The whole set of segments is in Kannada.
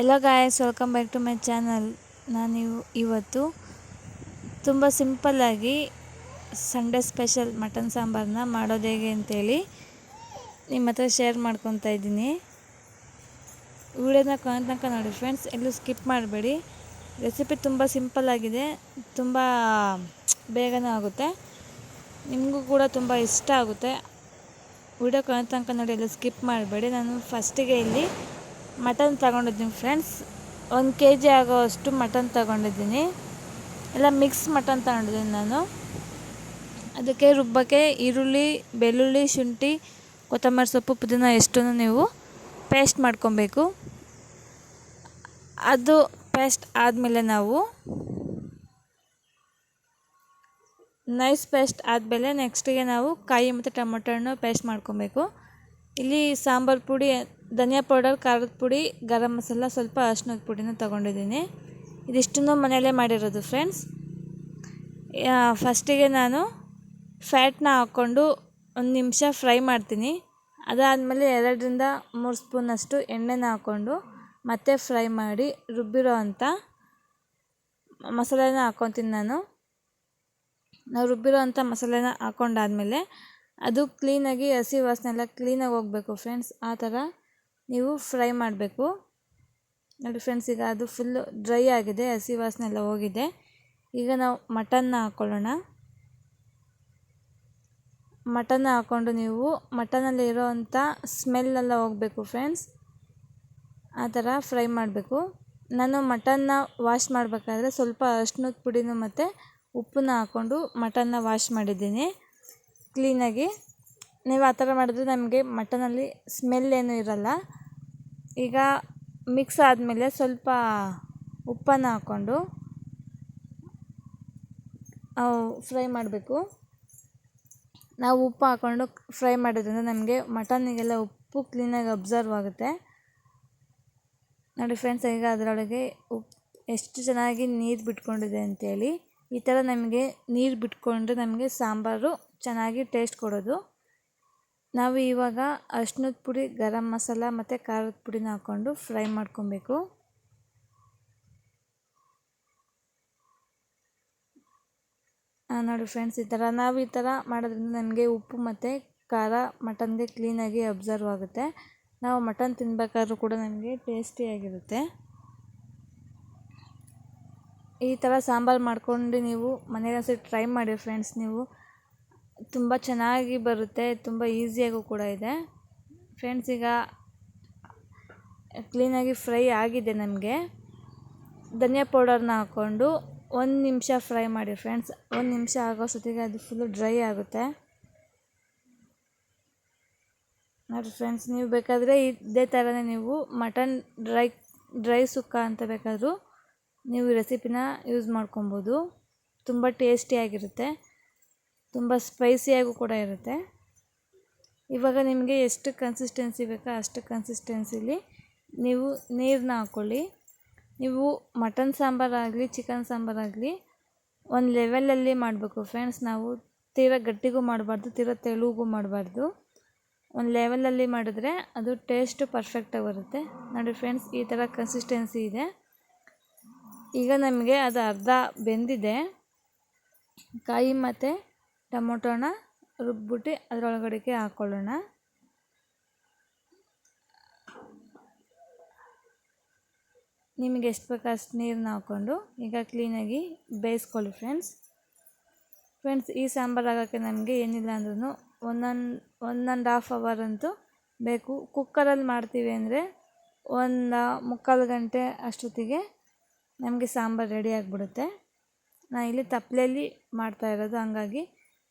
Hello guys welcome back to my channel ನಾನು ಇವತ್ತು ತುಂಬ ಸಿಂಪಲ್ಲಾಗಿ ಸಂಡೇ ಸ್ಪೆಷಲ್ ಮಟನ್ ಸಾಂಬಾರನ್ನ ಮಾಡೋದು ಹೇಗೆ ಅಂತೇಳಿ ನಿಮ್ಮ ಹತ್ರ ಶೇರ್ ಮಾಡ್ಕೊತಾ ಇದ್ದೀನಿ. ವಿಡಿಯೋನ ಕೊನೆ ತನಕ ನೋಡಿ ಫ್ರೆಂಡ್ಸ್ ಎಲ್ಲೂ ಸ್ಕಿಪ್ ಮಾಡಬೇಡಿ. ರೆಸಿಪಿ ತುಂಬ ಸಿಂಪಲ್ಲಾಗಿದೆ ತುಂಬ ಬೇಗನೂ ಆಗುತ್ತೆ. ನಿಮಗೂ ಕೂಡ ತುಂಬ ಇಷ್ಟ ಆಗುತ್ತೆ. ವಿಡಿಯೋ ಕೊನೆ ತನಕ ನೋಡಿ ಎಲ್ಲೂ ಸ್ಕಿಪ್ ಮಾಡಬೇಡಿ. ನಾನು ಫಸ್ಟಿಗೆ ಇಲ್ಲಿ ಮಟನ್ ತಗೊಂಡಿದ್ದೀನಿ ಫ್ರೆಂಡ್ಸ್. ಒಂದು ಕೆ ಜಿ ಆಗೋವಷ್ಟು ಮಟನ್ ತಗೊಂಡಿದ್ದೀನಿ. ಎಲ್ಲ ಮಿಕ್ಸ್ ಮಟನ್ ತಗೊಂಡಿದ್ದೀನಿ ನಾನು. ಅದಕ್ಕೆ ರುಬ್ಬಕ್ಕೆ ಈರುಳ್ಳಿ, ಬೆಳ್ಳುಳ್ಳಿ, ಶುಂಠಿ, ಕೊತ್ತಂಬರಿ ಸೊಪ್ಪು, ಪುದೀನ ಎಷ್ಟು ನೀವು ಪೇಸ್ಟ್ ಮಾಡ್ಕೊಬೇಕು. ಅದು ಪೇಸ್ಟ್ ಆದಮೇಲೆ ನಾವು ನೈಸ್ ಪೇಸ್ಟ್ ಆದಮೇಲೆ ನೆಕ್ಸ್ಟಿಗೆ ನಾವು ಕಾಯಿ ಮತ್ತು ಟೊಮೊಟೊ ಹಣ್ಣು ಪೇಸ್ಟ್ ಮಾಡ್ಕೊಬೇಕು. ಇಲ್ಲಿ ಸಾಂಬಾರು ಪುಡಿ ಧನಿಯಾ ಪೌಡರ್, ಖಾರದ ಪುಡಿ, ಗರಂ ಮಸಾಲ, ಸ್ವಲ್ಪ ಅರ್ಶಿನದ ಪುಡಿನ ತೊಗೊಂಡಿದ್ದೀನಿ. ಇದಿಷ್ಟನ್ನು ಮನೆಯಲ್ಲೇ ಮಾಡಿರೋದು ಫ್ರೆಂಡ್ಸ್. ಫಸ್ಟಿಗೆ ನಾನು ಫ್ಯಾಟ್ನ ಹಾಕ್ಕೊಂಡು ಒಂದು ನಿಮಿಷ ಫ್ರೈ ಮಾಡ್ತೀನಿ. ಅದಾದಮೇಲೆ ಎರಡರಿಂದ ಮೂರು ಸ್ಪೂನಷ್ಟು ಎಣ್ಣೆನ ಹಾಕ್ಕೊಂಡು ಮತ್ತೆ ಫ್ರೈ ಮಾಡಿ ರುಬ್ಬಿರೋ ಅಂಥ ಮಸಾಲೆನ ಹಾಕ್ಕೊತೀನಿ ನಾನು. ನಾವು ರುಬ್ಬಿರೋ ಅಂಥ ಮಸಾಲೆನ ಹಾಕ್ಕೊಂಡಾದ್ಮೇಲೆ ಅದು ಕ್ಲೀನಾಗಿ ಹಸಿ ವಾಸನೆ ಎಲ್ಲ ಕ್ಲೀನಾಗಿ ಹೋಗಬೇಕು ಫ್ರೆಂಡ್ಸ್. ಆ ಥರ ನೀವು ಫ್ರೈ ಮಾಡಬೇಕು. ನೋಡಿ ಫ್ರೆಂಡ್ಸ್ ಈಗ ಅದು ಫುಲ್ಲು ಡ್ರೈ ಆಗಿದೆ, ಹಸಿ ವಾಸನೆ ಎಲ್ಲ ಹೋಗಿದೆ. ಈಗ ನಾವು ಮಟನ್ನ ಹಾಕ್ಕೊಳ್ಳೋಣ ಮಟನ್ನ ಹಾಕ್ಕೊಂಡು ನೀವು ಮಟನಲ್ಲಿ ಇರೋವಂಥ ಸ್ಮೆಲ್ಲೆಲ್ಲ ಹೋಗಬೇಕು ಫ್ರೆಂಡ್ಸ್ ಆ ಥರ ಫ್ರೈ ಮಾಡಬೇಕು. ನಾನು ಮಟನ್ನ ವಾಶ್ ಮಾಡಬೇಕಾದ್ರೆ ಸ್ವಲ್ಪ ಅರ್ಶಿನದ ಪುಡಿನೂ ಮತ್ತು ಉಪ್ಪನ್ನ ಹಾಕ್ಕೊಂಡು ಮಟನ್ನ ವಾಶ್ ಮಾಡಿದ್ದೀನಿ. ಕ್ಲೀನಾಗಿ ನೀವು ಆ ಥರ ಮಾಡಿದ್ರೆ ನಮಗೆ ಮಟನಲ್ಲಿ ಸ್ಮೆಲ್ ಏನೂ ಇರಲ್ಲ. ಈಗ ಮಿಕ್ಸ್ ಆದಮೇಲೆ ಸ್ವಲ್ಪ ಉಪ್ಪನ್ನು ಹಾಕ್ಕೊಂಡು ಫ್ರೈ ಮಾಡಬೇಕು. ನಾವು ಉಪ್ಪು ಹಾಕ್ಕೊಂಡು ಫ್ರೈ ಮಾಡೋದ್ರಿಂದ ನಮಗೆ ಮಟನ್ನಿಗೆಲ್ಲ ಉಪ್ಪು ಕ್ಲೀನಾಗಿ ಅಬ್ಸರ್ವ್ ಆಗುತ್ತೆ. ನೋಡಿ ಫ್ರೆಂಡ್ಸ್ ಈಗ ಅದರೊಳಗೆ ಉಪ್ಪು ಎಷ್ಟು ಚೆನ್ನಾಗಿ ನೀರು ಬಿಟ್ಕೊಂಡಿದೆ ಅಂತೇಳಿ. ಈ ಥರ ನಮಗೆ ನೀರು ಬಿಟ್ಕೊಂಡ್ರೆ ನಮಗೆ ಸಾಂಬಾರು ಚೆನ್ನಾಗಿ ಟೇಸ್ಟ್ ಕೊಡೋದು. ನಾವು ಇವಾಗ ಅರ್ಶಿನದ ಪುಡಿ, ಗರಂ ಮಸಾಲ ಮತ್ತು ಖಾರದ ಪುಡಿನ ಹಾಕ್ಕೊಂಡು ಫ್ರೈ ಮಾಡ್ಕೊಬೇಕು. ನೋಡಿ ಫ್ರೆಂಡ್ಸ್, ಈ ಥರ. ನಾವು ಈ ಥರ ಮಾಡೋದ್ರಿಂದ ನನಗೆ ಉಪ್ಪು ಮತ್ತು ಖಾರ ಮಟನ್ಗೆ ಕ್ಲೀನಾಗಿ ಅಬ್ಸರ್ವ್ ಆಗುತ್ತೆ. ನಾವು ಮಟನ್ ತಿನ್ನಬೇಕಾದ್ರೂ ಕೂಡ ನಮಗೆ ಟೇಸ್ಟಿಯಾಗಿರುತ್ತೆ ಈ ಥರ ಸಾಂಬಾರು ಮಾಡ್ಕೊಂಡು ನೀವು ಮನೆಗೆ ಸರಿ ಟ್ರೈ ಮಾಡಿ ಫ್ರೆಂಡ್ಸ್ ನೀವು. ತುಂಬ ಚೆನ್ನಾಗಿ ಬರುತ್ತೆ, ತುಂಬ ಈಸಿಯಾಗೂ ಕೂಡ ಇದೆ. ಫ್ರೆಂಡ್ಸ್ ಈಗ ಕ್ಲೀನಾಗಿ ಫ್ರೈ ಆಗಿದೆ ನಮಗೆ ಧನಿಯಾ ಪೌಡರ್ನ ಹಾಕ್ಕೊಂಡು ಒಂದು ನಿಮಿಷ ಫ್ರೈ ಮಾಡಿ ಫ್ರೆಂಡ್ಸ್ ಒಂದು ನಿಮಿಷ ಆಗೋ ಸತಿಗೆ ಅದು ಫುಲ್ಲು ಡ್ರೈ ಆಗುತ್ತೆ. ನೋಡಿ ಫ್ರೆಂಡ್ಸ್ ನೀವು ಬೇಕಾದರೆ ಇದೇ ಥರನೇ ನೀವು ಮಟನ್ ಡ್ರೈ ಡ್ರೈ ಸುಕ್ಕ ಅಂತ ಬೇಕಾದರೂ ನೀವು ರೆಸಿಪಿನ ಯೂಸ್ ಮಾಡ್ಕೊಬೋದು. ತುಂಬ ಟೇಸ್ಟಿಯಾಗಿರುತ್ತೆ ತುಂಬ ಸ್ಪೈಸಿಯಾಗೂ ಕೂಡ ಇರುತ್ತೆ. ಇವಾಗ ನಿಮಗೆ ಎಷ್ಟು ಕನ್ಸಿಸ್ಟೆನ್ಸಿ ಬೇಕೋ ಅಷ್ಟು ಕನ್ಸಿಸ್ಟೆನ್ಸಿಲಿ ನೀವು ನೀರನ್ನ ಹಾಕ್ಕೊಳ್ಳಿ ನೀವು ಮಟನ್ ಸಾಂಬಾರಾಗಲಿ ಚಿಕನ್ ಸಾಂಬಾರಾಗಲಿ ಒಂದು ಲೆವೆಲಲ್ಲಿ ಮಾಡಬೇಕು ಫ್ರೆಂಡ್ಸ್ ನಾವು ತೀರ ಗಟ್ಟಿಗೂ ಮಾಡಬಾರ್ದು, ತೀರ ತೆಳುಗೂ ಮಾಡಬಾರ್ದು. ಒಂದು ಲೆವೆಲಲ್ಲಿ ಮಾಡಿದ್ರೆ ಅದು ಟೇಸ್ಟು ಪರ್ಫೆಕ್ಟಾಗಿ ಬರುತ್ತೆ. ನೋಡಿ ಫ್ರೆಂಡ್ಸ್ ಈ ಥರ ಕನ್ಸಿಸ್ಟೆನ್ಸಿ ಇದೆ. ಈಗ ನಮಗೆ ಅದು ಅರ್ಧ ಬೆಂದಿದೆ. ಕಾಯಿ ಮತ್ತು ಟೊಮೊಟೊನ ರುಬ್ಬಿಬಿಟ್ಟು ಅದರೊಳಗಡೆಗೆ ಹಾಕ್ಕೊಳ್ಳೋಣ ನಿಮಗೆ ಎಷ್ಟು ಬೇಕು ಅಷ್ಟು ನೀರನ್ನ ಹಾಕ್ಕೊಂಡು ಈಗ ಕ್ಲೀನಾಗಿ ಬೇಯಿಸ್ಕೊಳ್ಳಿ ಫ್ರೆಂಡ್ಸ್. ಫ್ರೆಂಡ್ಸ್, ಈ ಸಾಂಬಾರು ಆಗೋಕ್ಕೆ ನಮಗೆ ಏನಿಲ್ಲ ಅಂದ್ರೂ ಒಂದೊಂದು ಒನ್ ಆ್ಯಂಡ್ ಹಾಫ್ ಅವರ್ ಅಂತೂ ಬೇಕು. ಕುಕ್ಕರಲ್ಲಿ ಮಾಡ್ತೀವಿ ಅಂದರೆ ಒಂದು ಮುಕ್ಕಾಲು ಗಂಟೆ ಅಷ್ಟೊತ್ತಿಗೆ ನಮಗೆ ಸಾಂಬಾರು ರೆಡಿ ಆಗಿಬಿಡುತ್ತೆ. ನಾನು ಇಲ್ಲಿ ತಪ್ಪಲೆಯಲ್ಲಿ ಮಾಡ್ತಾ ಇರೋದು, ಹಂಗಾಗಿ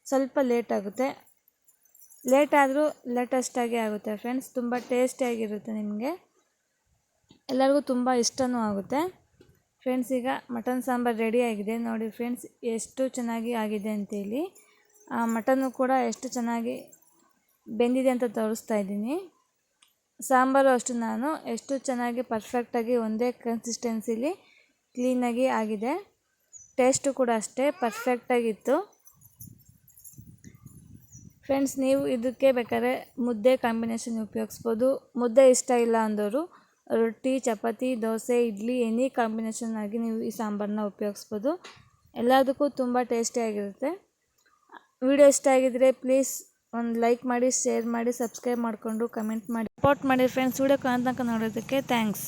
ಸ್ವಲ್ಪ ಲೇಟ್ ಆಗುತ್ತೆ. ಲೇಟ್ ಲೇಟೆಸ್ಟಾಗಿ ಆಗುತ್ತೆ ಫ್ರೆಂಡ್ಸ್ ತುಂಬ ಟೇಸ್ಟಿಯಾಗಿರುತ್ತೆ ನಿಮಗೆ. ಎಲ್ಲರಿಗೂ ತುಂಬ ಇಷ್ಟವೂ ಆಗುತ್ತೆ. ಫ್ರೆಂಡ್ಸ್ ಈಗ ಮಟನ್ ಸಾಂಬಾರು ರೆಡಿ ಆಗಿದೆ. ನೋಡಿ ಫ್ರೆಂಡ್ಸ್ ಎಷ್ಟು ಚೆನ್ನಾಗಿ ಆಗಿದೆ ಅಂತೇಳಿ. ಆ ಮಟನ್ನು ಕೂಡ ಎಷ್ಟು ಚೆನ್ನಾಗಿ ಬೆಂದಿದೆ ಅಂತ ತೋರಿಸ್ತಾ ಇದ್ದೀನಿ. ಸಾಂಬಾರು ಅಷ್ಟು ನಾನು, ಎಷ್ಟು ಚೆನ್ನಾಗಿ ಪರ್ಫೆಕ್ಟಾಗಿ ಒಂದೇ ಕನ್ಸಿಸ್ಟೆನ್ಸಿಲಿ ಕ್ಲೀನಾಗಿ ಆಗಿದೆ. ಟೇಸ್ಟು ಕೂಡ ಅಷ್ಟೇ ಪರ್ಫೆಕ್ಟಾಗಿತ್ತು ಫ್ರೆಂಡ್ಸ್ ನೀವು ಇದಕ್ಕೆ ಬೇಕಾದ್ರೆ ಮುದ್ದೆ ಕಾಂಬಿನೇಷನ್ ಉಪಯೋಗಿಸ್ಬೋದು. ಮುದ್ದೆ ಇಷ್ಟ ಇಲ್ಲ ಅಂದವರು ರೊಟ್ಟಿ, ಚಪಾತಿ, ದೋಸೆ, ಇಡ್ಲಿ ಎನಿ ಕಾಂಬಿನೇಷನ್ ಆಗಿ ನೀವು ಈ ಸಾಂಬಾರನ್ನ ಉಪಯೋಗಿಸ್ಬೋದು. ಎಲ್ಲದಕ್ಕೂ ತುಂಬ ಟೇಸ್ಟಿಯಾಗಿರುತ್ತೆ ವಿಡಿಯೋ ಇಷ್ಟ ಆಗಿದ್ದರೆ ಪ್ಲೀಸ್ ಒಂದು ಲೈಕ್ ಮಾಡಿ ಶೇರ್ ಮಾಡಿ ಸಬ್ಸ್ಕ್ರೈಬ್ ಮಾಡಿಕೊಂಡು ಕಮೆಂಟ್ ಮಾಡಿ. ಸಪೋರ್ಟ್ ಮಾಡಿ ಫ್ರೆಂಡ್ಸ್ ವಿಡಿಯೋ ಕಾಣ್ತನಕ ನೋಡೋದಕ್ಕೆ ಥ್ಯಾಂಕ್ಸ್